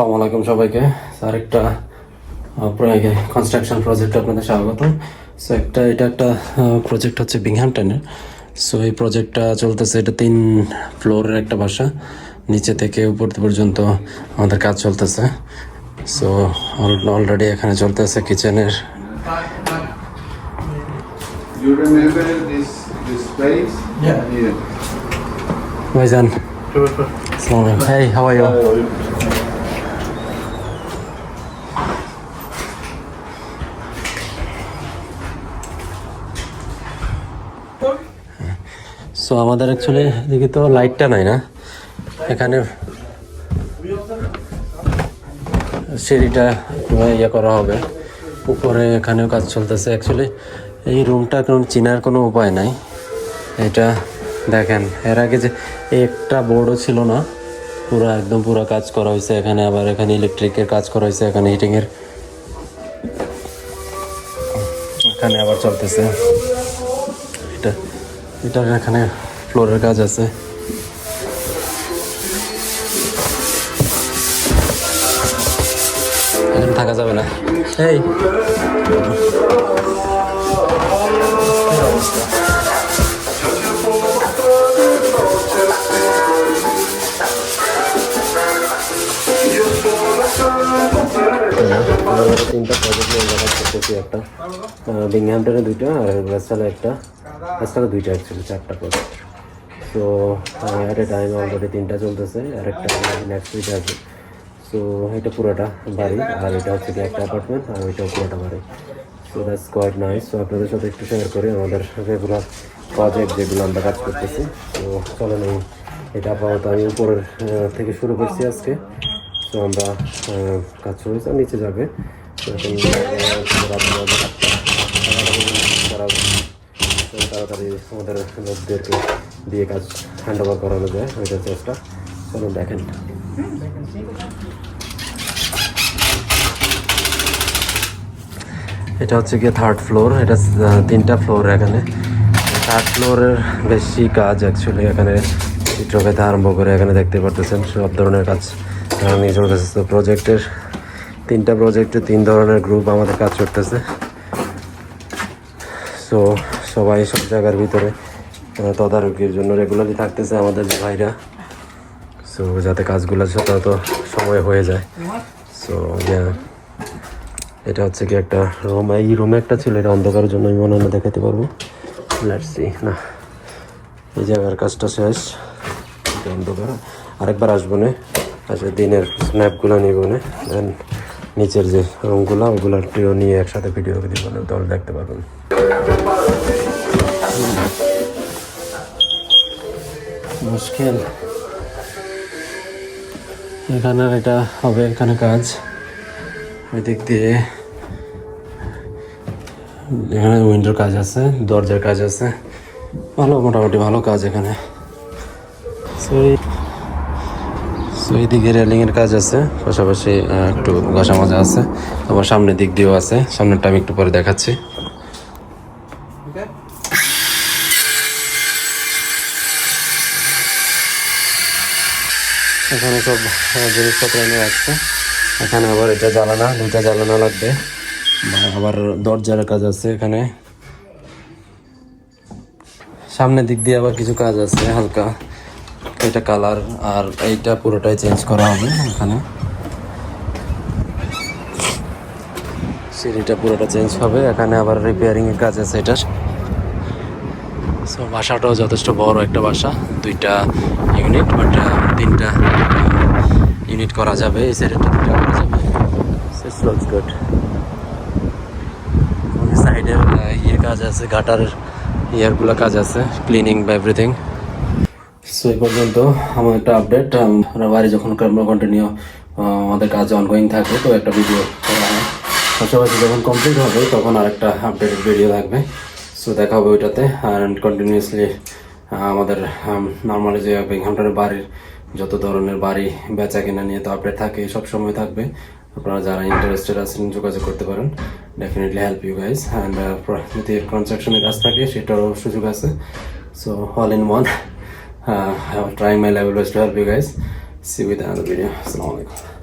আসসালামু আলাইকুম সবাইকে। স্যার একটা কনস্ট্রাকশন প্রজেক্ট আপনাদের স্বাগত সো একটা এটা একটা প্রজেক্ট হচ্ছে বিংহামটনের সো এই প্রজেক্টটা চলতেছে এটা তিন ফ্লোরের একটা বাসা। নিচে থেকে উপর পর্যন্ত আমাদের কাজ চলতেছে। সো অলরেডি এখানে চলতেছে কিচেনের You remember this place? Yeah. Yeah. So আমাদের অ্যাকচুয়ালি এদিকে তো লাইটটা নাই না। এখানে সিঁড়িটা ইয়ে করা হবে। উপরে এখানেও কাজ চলতেছে অ্যাকচুয়ালি এই রুমটা কোনো চিনার কোনো উপায় নাই। এটা দেখেন, এর আগে যে একটা বোর্ডও ছিল না, পুরো একদম পুরো কাজ করা হয়েছে এখানে। আবার এখানে ইলেকট্রিকের কাজ করা হয়েছে, এখানে হিটিংয়ের এখানে আবার চলতেছে। এটার এখানে ফ্লোরের কাজ আছে। থাকা যাবে না। এই। তিনটা প্রজেক্ট নিয়ে কাজ করতেছি একটা বিংহ্যামটনে দুইটা আর ওয়েস্টালে একটা। ওয়েস্টালে দুইটা অ্যাকচুয়ালি চারটা project so at a time already তিনটা চলতেছে আর একটা নেক্সট উইক আছে। সো এটা পুরোটা বাড়ি, আর এটা হচ্ছে কি একটা অ্যাপার্টমেন্ট আর ওইটাও পুরোটা বাড়ি। So that's quite nice so আপনাদের সাথে একটু শেয়ার করি আমাদের রেগুলার প্রজেক্ট যেগুলো আমরা কাজ করতেছি। তো চলেন এই, এটা আপাতত আমি উপরের থেকে শুরু করছি আজকে। তো আমরা কাজ আর নিচে যাবে। তাড়াতাড়ি আমাদের লোকদেরকে দিয়ে কাজ হ্যান্ড ওভার করানো যায় ওইটার চেষ্টা চলুন দেখেন এটা হচ্ছে গিয়ে থার্ড ফ্লোর এটা তিনটা ফ্লোর এখানে। থার্ড ফ্লোরের বেশি কাজ অ্যাকচুয়ালি এখানে চিত্রকেতে আরম্ভ করে এখানে দেখতে পারতেছেন সব ধরনের কাজ। চলতেছে। প্রজেক্টের তিনটা প্রজেক্টে তিন ধরনের গ্রুপ আমাদের কাজ করতেছে। সো সবাই সব জায়গার ভিতরে তদারকির জন্য রেগুলারলি থাকতেছে আমাদের ভাইরা। সো যাতে কাজগুলো যথাযথ সময় হয়ে যায়। সো এটা হচ্ছে কি একটা রুম এই রুমে একটা ছিল, এটা অন্ধকারের জন্য আমি মনে হয় দেখাতে পারব। লেটসি না। এই জায়গার কাজটা শেষ। অন্ধকার। আরেকবার আসব না। আচ্ছা দিনের স্ন্যাপগুলো নিব না। দেন নিচের যে রুমগুলো ওগুলোর প্রিয় নিয়ে একসাথে ভিডিও দিব তাহলে দেখতে পারবেন মুশকিল। এখানে এটা হবে এখানে কাজ। ওই দিক দিয়ে এখানে উইন্ডোর কাজ আছে, দরজার কাজ আছে। ভালো, মোটামুটি ভালো কাজ এখানে। So এইদিকে রেলিংয়ের কাজ আছে, পাশাপাশি একটু ঘষা মাজা আছে আবার সামনের দিক দিয়েও আছে, সামনেরটা আমি একটু পরে দেখাচ্ছি। এখানে সব জিনিসপত্র এনে রাখছে। এখানে আবার এটা জ্বালানা, দুইটা জ্বালানা লাগবে। আবার দরজার কাজ আছে এখানে। সামনের দিক দিয়ে আবার কিছু কাজ আছে, হালকা। এটা কালার আর এইটা পুরোটাই চেঞ্জ করা হবে এখানে। সিঁড়িটা পুরোটা চেঞ্জ হবে, এখানে আবার রিপেয়ারিং এর কাজ আছে এটার সো বাসাটাও যথেষ্ট বড় একটা বাসা, দুইটা ইউনিট বাট তিনটা ইউনিট করা যাবে, এই সাইডটা দুইটা করা যাবে। লুকস গুড সাইডের ইয়ে কাজ আছে গাটার ইয়ারগুলো কাজ আছে ক্লিনিং বা এভরিথিং সো এই পর্যন্ত আমার একটা আপডেট আমরা বাড়ি যখন আমরা কন্টিনিউ আমাদের কাজ অনগোয়িং থাকে তো একটা ভিডিও করা পাশাপাশি যখন কমপ্লিট হবে, তখন আরেকটা আপডেটেড ভিডিও থাকবে। সো দেখা হবে ওইটাতে, আর কন্টিনিউয়াসলি আমাদের নর্মালি যে বিংহামটনের বাড়ির যত ধরনের বাড়ি বেচা কেনা নিয়ে তো আপডেট থাকে, সব সময় থাকবে। আপনারা যারা ইন্টারেস্টেড আছেন, যোগাযোগ করতে পারেন। Definitely help you guys and যদি কনস্ট্রাকশনের কাজ থাকে, সেটারও সুযোগ আছে। So all in one uh, I'm trying my level best to help you guys. See you with another video. Assalamualaikum.